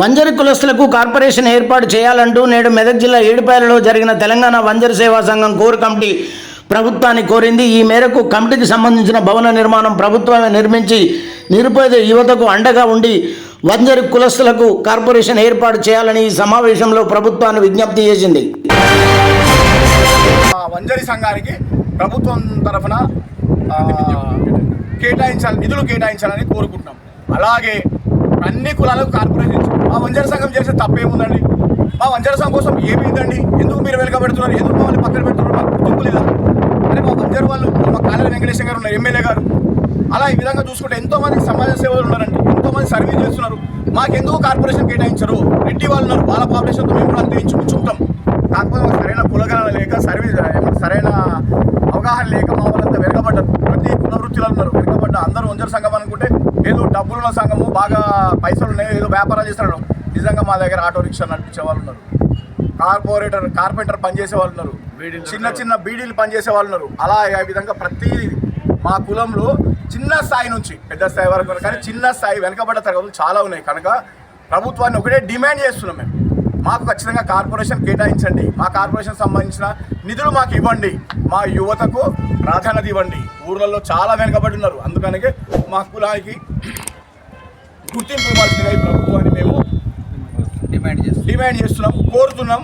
Vanjari. కులస్తులకు corporation ఏర్పాటు చేయాలంటూ నేడు మెదక్ జిల్లా ఏడుపాయలలో జరిగిన తెలంగాణ వంజరి సేవా సంఘం కోర్ కమిటీ ప్రభుత్వాన్ని కోరింది. ఈ మేరకు కమిటీకి సంబంధించిన భవన నిర్మాణం ప్రభుత్వమే నిర్మించి నిరుపేద యువతకు అండగా ఉండి వంజరి కులస్తులకు కార్పొరేషన్ ఏర్పాటు చేయాలని ఈ సమావేశంలో ప్రభుత్వాన్ని విజ్ఞప్తి చేసింది. ఆ వంజరి సంఘానికి ప్రభుత్వం తరఫున కేటాయించాలి నిధులు కేటాయించాలని కోరుకుంటున్నాం. అలాగే అన్ని కులాలకు కార్పొరేషన్ ఇచ్చాం. మా వంజర సంఘం చేసే తప్పేముందండి? మా వంజర సంఘం కోసం ఏమైందండి? ఎందుకు మీరు వెనుకబెడుతున్నారు ఎందుకు మమ్మల్ని పక్కన పెడుతున్నారు మాకు గుర్తింపు లేదా? అంటే మా వంజర వాళ్ళు మా కాలేజీ వెంకటేశ్వర గారు ఉన్నారు ఎమ్మెల్యే గారు. అలా ఈ విధంగా చూసుకుంటే ఎంతో మంది సమాజ సేవలు ఉన్నారండి. ఎంతో మంది సర్వీస్ చేస్తున్నారు. మాకెందుకు కార్పొరేషన్ కేటాయించరు? రెడ్డి వాళ్ళు ఉన్నారు. వాళ్ళ పాపులేషన్తో మేము కూడా అంతే చూస్తాం కాకపోతే మాకు సరైన కులగణన లేక సర్వీస్ సరైన అవగాహన లేక మా వాళ్ళంతా వెనుకబడ్డారు. ప్రతి కుల వృత్తిలో ఉన్నారు. వెనకబడ్డ అందరూ వంజర సంఘం అనుకుంటే ఏదో డబ్బులున్న సంఘము బాగా పైసలు ఉన్నాయి ఏదో వ్యాపారాలు చేస్తున్నాడు. నిజంగా మా దగ్గర ఆటో రిక్షా నడిపించే వాళ్ళు ఉన్నారు. కార్పొరేటర్ కార్పెంటర్ పనిచేసే వాళ్ళు ఉన్నారు. చిన్న చిన్న బీడీలు పనిచేసే వాళ్ళు ఉన్నారు. అలా ఈ విధంగా ప్రతి మా కులంలో చిన్న స్థాయి నుంచి పెద్ద స్థాయి వరకు. కానీ చిన్న స్థాయి వెనకబడ్డ తరగతులు చాలా ఉన్నాయి. కనుక ప్రభుత్వాన్ని ఒకటే డిమాండ్ చేస్తున్నాం మేము. మాకు ఖచ్చితంగా కార్పొరేషన్ కేటాయించండి. మా కార్పొరేషన్ సంబంధించిన నిధులు మాకు ఇవ్వండి. మా యువతకు ప్రాధాన్యత ఇవ్వండి. ఊర్లలో చాలా వెనుకబడి ఉన్నారు. అందుకని మా కులానికి గుర్తింపు ఇవ్వాల్సిందిగా ఈ ప్రభుత్వాన్ని మేము డిమాండ్ చేస్తాం డిమాండ్ చేస్తున్నాం. కోరుతున్నాం.